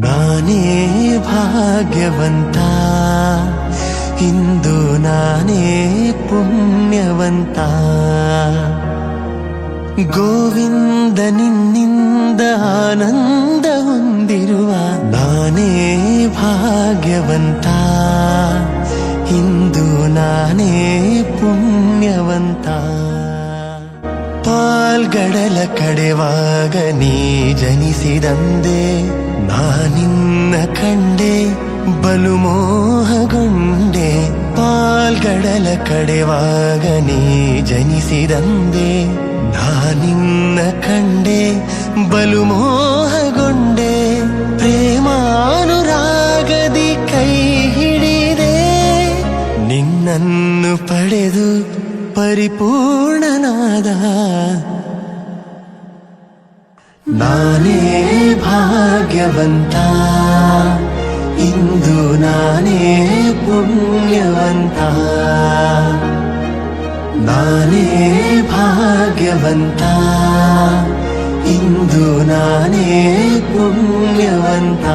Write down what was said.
ನಾನೇ ಭಾಗ್ಯವಂತ. ಇಂದು ನಾನೇ ಪುಣ್ಯವಂತ. ಗೋವಿಂದ ನಿನ್ನಿಂದ ಆನಂದ ಹೊಂದಿರುವ ನಾನೇ ಭಾಗ್ಯವಂತ. ಇಂದು ನಾನೇ ಪುಣ್ಯವಂತ. ಪಾಲ್ಗಡಲ ಕಡೆವಾಗ ನೀ ಜನಿಸಿದಂದೆ ನಾನಿನ್ನ ಕಂಡೆ, ಬಲು ಮೋಹಗೊಂಡೆ, ಪಾಲ್ಗಡಲ ಕಡೆವಾಗ ನೀ ಜನಿಸಿದಂದೆ. ನಾನಿನ್ನ ಕಂಡೆ, ಬಲು ಮೋಹಗೊಂಡೆ, ಪ್ರೇಮಾನುರಾಗದಿ ಕೈ ಹಿಡಿದೆ. ನಿನ್ನನ್ನು ಪಡೆದು ಪರಿಪೂರ್ಣನಾದ ನಾನೇ ಭಾಗ್ಯವಂತ ಇಂದು ನಾನೇ ಪುಣ್ಯವಂತ ನಾನೇ ಭಾಗ್ಯವಂತ ಇಂದು ನಾನೇ ಪುಣ್ಯವಂತ